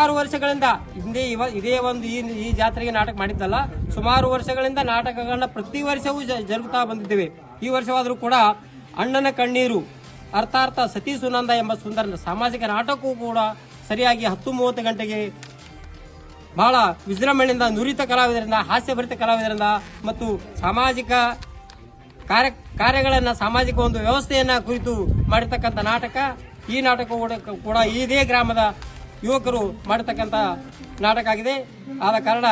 ಸುಮಾರು ವರ್ಷಗಳಿಂದ ಹಿಂದೆ ಇವ ಇದೇ ಒಂದು ಈ ಈ ಜಾತ್ರೆಗೆ ನಾಟಕ ಮಾಡಿದ್ದಲ್ಲ, ಸುಮಾರು ವರ್ಷಗಳಿಂದ ನಾಟಕಗಳನ್ನ ಪ್ರತಿ ವರ್ಷವೂ ಜರುಗುತ್ತಾ ಬಂದಿದ್ದೇವೆ. ಈ ವರ್ಷವಾದರೂ ಕೂಡ ಅಣ್ಣನ ಕಣ್ಣೀರು, ಅರ್ಥಾರ್ಥ ಸತಿ ಸುನಂದ ಎಂಬ ಸುಂದರ ಸಾಮಾಜಿಕ ನಾಟಕವೂ ಕೂಡ ಸರಿಯಾಗಿ ಹತ್ತು ಮೂವತ್ತು ಗಂಟೆಗೆ ಬಹಳ ವಿಜೃಂಭಣೆಯಿಂದ ನುರಿತ ಕಲಾವಿದರಿಂದ, ಹಾಸ್ಯಭರಿತ ಕಲಾವಿದರಿಂದ ಮತ್ತು ಸಾಮಾಜಿಕ ಕಾರ್ಯ ಕಾರ್ಯಗಳನ್ನು, ಸಾಮಾಜಿಕ ಒಂದು ವ್ಯವಸ್ಥೆಯನ್ನ ಕುರಿತು ಮಾಡಿರ್ತಕ್ಕಂಥ ನಾಟಕ. ಈ ನಾಟಕ ಕೂಡ ಇದೇ ಗ್ರಾಮದ ಯುವಕರು ಮಾಡತಕ್ಕಂಥ ನಾಟಕ ಆಗಿದೆ. ಆದ ಕಾರಣ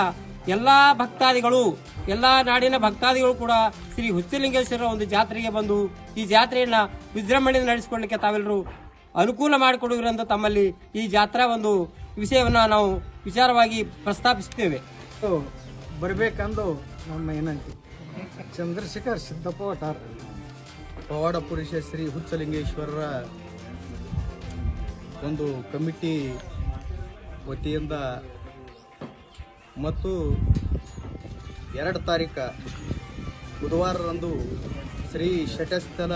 ಎಲ್ಲಾ ಭಕ್ತಾದಿಗಳು ಎಲ್ಲಾ ನಾಡಿನ ಭಕ್ತಾದಿಗಳು ಕೂಡ ಶ್ರೀ ಹುಚ್ಚಲಿಂಗೇಶ್ವರ ಒಂದು ಜಾತ್ರೆಗೆ ಬಂದು ಈ ಜಾತ್ರೆಯನ್ನ ವಿಜೃಂಭಣೆಯಿಂದ ನಡೆಸಿಕೊಳ್ಳಲಿಕ್ಕೆ ತಾವೆಲ್ಲರೂ ಅನುಕೂಲ ಮಾಡಿಕೊಡುವಿರೆಂದು ತಮ್ಮಲ್ಲಿ ಈ ಜಾತ್ರಾ ಒಂದು ವಿಷಯವನ್ನ ನಾವು ವಿಚಾರವಾಗಿ ಪ್ರಸ್ತಾಪಿಸುತ್ತೇವೆ. ಬರಬೇಕಂದು ನಮ್ಮ ಏನಂತೆ ಚಂದ್ರಶೇಖರ್ ಸಿದ್ದಪ್ಪ ವಟಾರ್ ಪವಾಡ ಪುರುಷ ಶ್ರೀ ಹುಚ್ಚಲಿಂಗೇಶ್ವರರ ಒಂದು ಕಮಿಟಿ ವತಿಯಿಂದ ಮತ್ತು ಎರಡು ತಾರೀಕು ಬುಧವಾರರಂದು ಶ್ರೀ ಶಟಸ್ಥಲ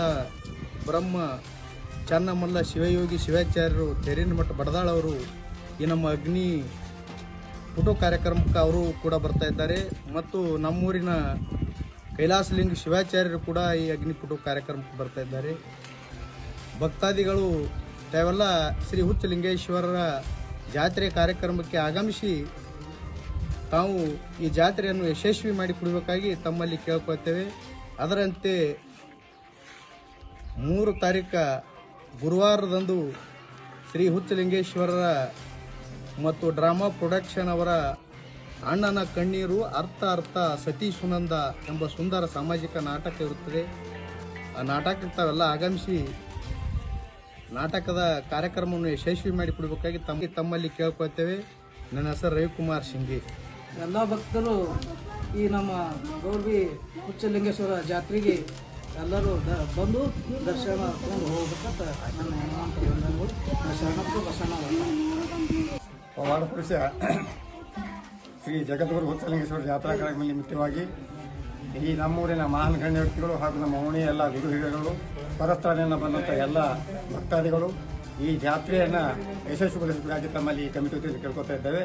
ಬ್ರಹ್ಮ ಚನ್ನಮಲ್ಲ ಶಿವಯೋಗಿ ಶಿವಾಚಾರ್ಯರು ತೆರಿನ ಮಠ ಬಡದಾಳ್ ಅವರು ಈ ನಮ್ಮ ಅಗ್ನಿ ಫೋಟೋ ಕಾರ್ಯಕ್ರಮಕ್ಕೆ ಅವರು ಕೂಡ ಬರ್ತಾ ಇದ್ದಾರೆ ಮತ್ತು ನಮ್ಮೂರಿನ ಕೈಲಾಸಲಿಂಗ ಶಿವಾಚಾರ್ಯರು ಕೂಡ ಈ ಅಗ್ನಿ ಫೋಟೋ ಕಾರ್ಯಕ್ರಮಕ್ಕೆ ಬರ್ತಾ ಇದ್ದಾರೆ. ಭಕ್ತಾದಿಗಳು, ತಾವೆಲ್ಲ ಶ್ರೀ ಹುಚ್ಚಲಿಂಗೇಶ್ವರರ ಜಾತ್ರೆ ಕಾರ್ಯಕ್ರಮಕ್ಕೆ ಆಗಮಿಸಿ ತಾವು ಈ ಜಾತ್ರೆಯನ್ನು ಯಶಸ್ವಿ ಮಾಡಿಕೊಡಬೇಕಾಗಿ ತಮ್ಮಲ್ಲಿ ಕೇಳ್ಕೊಳ್ತೇವೆ. ಅದರಂತೆ ಮೂರು ತಾರೀಕ ಗುರುವಾರದಂದು ಶ್ರೀ ಹುಚ್ಚಲಿಂಗೇಶ್ವರರ ಮತ್ತು ಡ್ರಾಮಾ ಪ್ರೊಡಕ್ಷನ್ ಅವರ ಅಣ್ಣನ ಕಣ್ಣೀರು ಅರ್ಥ ಅರ್ಥ ಸತಿ ಸುನಂದ ಎಂಬ ಸುಂದರ ಸಾಮಾಜಿಕ ನಾಟಕ ಇರುತ್ತದೆ. ಆ ನಾಟಕಕ್ಕೆ ತಾವೆಲ್ಲ ಆಗಮಿಸಿ ನಾಟಕದ ಕಾರ್ಯಕ್ರಮವನ್ನು ಯಶಸ್ವಿ ಮಾಡಿ ಕೊಡಬೇಕಾಗಿ ತಮಗೆ ತಮ್ಮಲ್ಲಿ ಕೇಳ್ಕೊಳ್ತೇವೆ. ನನ್ನ ಹೆಸರು ರವಿಕುಮಾರ್ ಸಿಂಗಿ ಎಲ್ಲ ಭಕ್ತರು ಈ ನಮ್ಮ ಗೌರ್ವಿ ಹುಚ್ಚಲಿಂಗೇಶ್ವರ ಜಾತ್ರೆಗೆ ಎಲ್ಲರೂ ದ ಬಂದು ದರ್ಶನ ತಗೊಂಡು ಹೋಗ್ಬೇಕಂತ ನನ್ನ ಬಸಣ್ಣ ಪವಾಡ ಪುರುಷ ಶ್ರೀ ಜಗದ್ಗುರು ಹುಚ್ಚಲಿಂಗೇಶ್ವರ ಜಾತ್ರಾ ಕಾರ್ಯಕ್ರಮ ನಿಮಿತ್ತವಾಗಿ ಈ ನಮ್ಮೂರಿನ ಮಹಾನ್ ಗಣ್ಯ ವ್ಯಕ್ತಿಗಳು ಹಾಗೂ ನಮ್ಮ ಓಣಿಯ ಎಲ್ಲ ಗುರು ಹಿರಿಯರು ಪರಸ್ಥಾನಿಯನ್ನು ಬಂದಂಥ ಎಲ್ಲ ಭಕ್ತಾದಿಗಳು ಈ ಜಾತ್ರೆಯನ್ನು ಯಶಸ್ವಿಗೊಳಿಸಬೇಕಾಗಿ ತಮ್ಮಲ್ಲಿ ಈ ಕಮಿಟಿ ಕೇಳ್ಕೊತಾ ಇದ್ದೇವೆ.